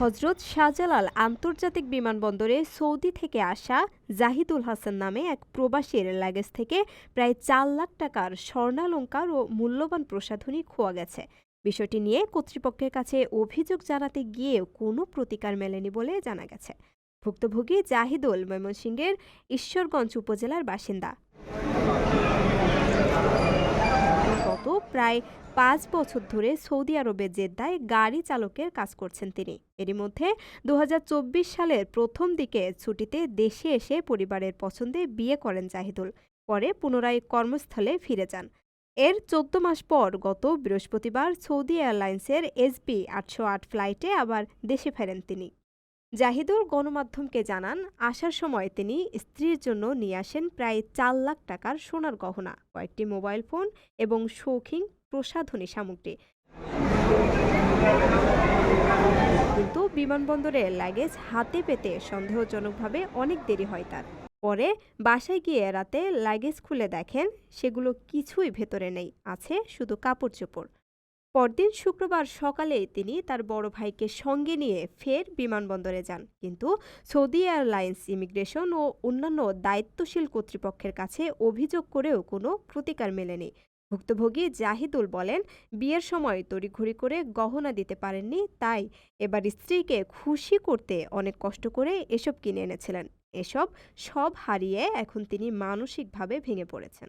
হজরত শাহজালাল আন্তর্জাতিক বিমানবন্দরে সৌদি থেকে আসা জাহিদুল হাসান নামে এক প্রবাসীর লাগেজ থেকে প্রায় চার লাখ টাকার স্বর্ণালঙ্কার ও মূল্যবান প্রসাধনী খোয়া গেছে। বিষয়টি নিয়ে কর্তৃপক্ষের কাছে অভিযোগ জানাতে গিয়েও কোনো প্রতিকার মেলেনি বলে জানা গেছে। ভুক্তভোগী জাহিদুল ময়মনসিংহের ঈশ্বরগঞ্জ উপজেলার বাসিন্দা। প্রায় পাঁচ বছর ধরে সৌদি আরবের জেদ্দায় গাড়ি চালকের কাজ করছেন তিনি। এরই মধ্যে দু হাজার চব্বিশ সালের প্রথম দিকে ছুটিতে দেশে এসে পরিবারের পছন্দে বিয়ে করেন জাহিদুল। পরে পুনরায় কর্মস্থলে ফিরে যান। এর চোদ্দ মাস পর গত বৃহস্পতিবার সৌদি এয়ারলাইন্সের এসবি আটশো আট ফ্লাইটে আবার দেশে ফেরেন তিনি। জাহিদুল গণমাধ্যমকে জানান, আসার সময় তিনি স্ত্রীর জন্য নিয়ে আসেন প্রায় চার লাখ টাকার সোনার গহনা, কয়েকটি মোবাইল ফোন এবং শৌখিন প্রসাধনী সামগ্রী। কিন্তু বিমানবন্দরে লাগেজ হাতে পেতে সন্দেহজনকভাবে অনেক দেরি হয় তার। পরে বাসায় গিয়ে রাতে লাগেজ খুলে দেখেন, সেগুলো কিছুই ভেতরে নেই, আছে শুধু কাপড় চোপড়। পরদিন শুক্রবার সকালে তিনি তার বড় ভাইকে সঙ্গে নিয়ে ফের বিমানবন্দরে যান। কিন্তু সৌদি এয়ারলাইন্স, ইমিগ্রেশন ও অন্যান্য দায়িত্বশীল কর্তৃপক্ষের কাছে অভিযোগ করেও কোনো প্রতিকার মেলেনি। ভুক্তভোগী জাহিদুল বলেন, বিয়ের সময় তড়িঘড়ি করে গহনা দিতে পারেননি, তাই এবার স্ত্রীকে খুশি করতে অনেক কষ্ট করে এসব কিনে এনেছিলেন। এসব সব হারিয়ে এখন তিনি মানসিকভাবে ভেঙে পড়েছেন।